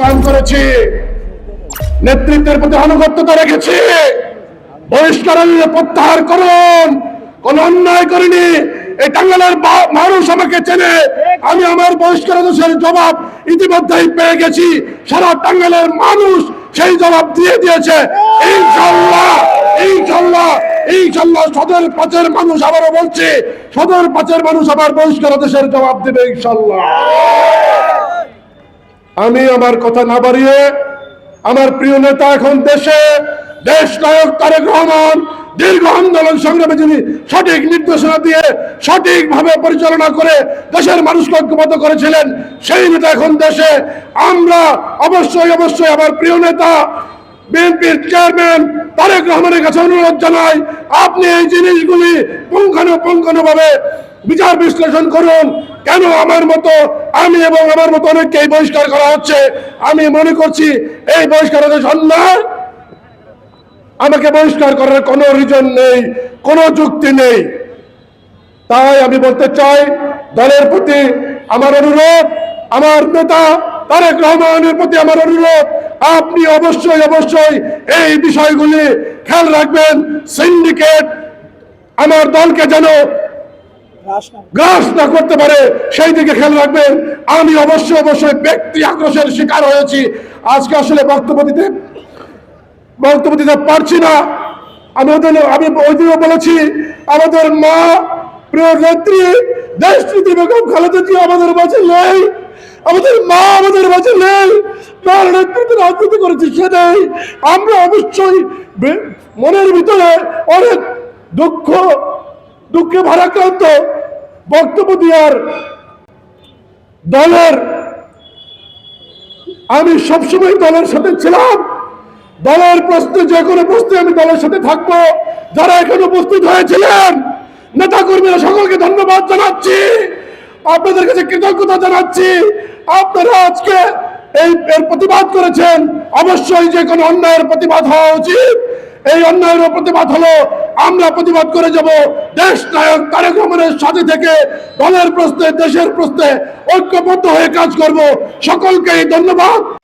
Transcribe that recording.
সংগ্রাম করেছি। নেতৃত্বের প্রতি আনুগত্যতা রেখেছি। বহিষ্কার প্রত্যাহার করুন। কোন অন্যায় করিনি। এই টাঙ্গালের মানুষ আমাকে চেনে। আমি আমার বহিষ্কার আদেশের জবাব ইতিমধ্যেই পেয়ে গেছি। সারা টাঙ্গালের মানুষ সেই জবাব দিয়ে দিয়েছে। ইনশাল্লাহ ইনশাল্লাহ ইনশাল্লাহ সদর পাঁচের মানুষ আবারও বলছে, সদর পাঁচের মানুষ আবার বহিষ্কার আদেশের জবাব দেবে ইনশাল্লাহ আমি আমার কথা না বাড়িয়ে আমার প্রিয় নেতা এখন দেশে দেশ নায়ক তারেক রহমান দীর্ঘ আন্দোলন সংগ্রামে যিনি সঠিক নির্দেশনা দিয়ে সঠিকভাবে পরিচালনা করে দেশের মানুষকে ঐক্যবদ্ধ করেছিলেন, সেই নেতা এখন দেশে। আমরা অবশ্যই অবশ্যই আমার প্রিয় নেতা বিএনপির চেয়ারম্যান তারেক রহমানের কাছে অনুরোধ জানাই, আপনি এই জিনিসগুলি পুঙ্খানুপুঙ্খানু ভাবে বিচার বিশ্লেষণ করুন। কেন আমার মতো, আমি এবং আমার মতো অনেককেই বহিষ্কার করা হচ্ছে? আমি মনে করছি এই বহিষ্কার আদেশ অন্যায় আমাকে বহিষ্কার করার কোনো রিজন নেই, কোনো যুক্তি নেই। তাই আমি বলতে চাই, দলের প্রতি আমার অনুরোধ, আমার নেতা তারেক রহমানের প্রতি আমার অনুরোধ আপনি অবশ্যই অবশ্যই এই বিষয়গুলি খেয়াল রাখবেন। সিন্ডিকেট আমার দলকে যেন গ্রাস না করতে পারে, সেই দিকে খেয়াল রাখবেন। আমি অবশ্যই অবশ্যই ব্যক্তি আক্রোশের শিকার হয়েছি। আজকে আসলে বক্তব্য দিতে বক্তব্য দিতে পারছি না। আমি ওদের, আমি ওই বলেছি, আমাদের মা, প্রিয় নেত্রী দেশ বেগম খালেদা জিয়া আমাদের মাঝে নেই। আমাদের মা আমাদের মাঝে নেই। তার নেতৃত্বে রাজনীতি সে নেই। আমরা অবশ্যই মনের ভিতরে অনেক দুঃখ, দুঃখে ভারাক্রান্ত বক্তব্য দেওয়ার দলের আমি সবসময় দলের সাথে ছিলাম। দলের প্রশ্নে যে কোনো প্রশ্নে আমি দলের সাথে থাকব। যারা এখানে উপস্থিত হয়েছিলেন নেতা কর্মীরা সকলকে ধন্যবাদ জানাচ্ছি। আপনাদের কাছে কৃতজ্ঞতা জানাচ্ছি। আপনারা আজকে এই, এর প্রতিবাদ করেছেন। অবশ্যই যে কোনো অন্যায়ের প্রতিবাদ হওয়া উচিত। এই অন্যায়ের প্রতিবাদ হলো, আমরা প্রতিবাদ করে যাব দেশ নায়ক তারেক রহমানের সাথে থেকে। দলের প্রশ্নে, দেশের প্রশ্নে ঐক্যবদ্ধ হয়ে কাজ করব। সকলকে ধন্যবাদ।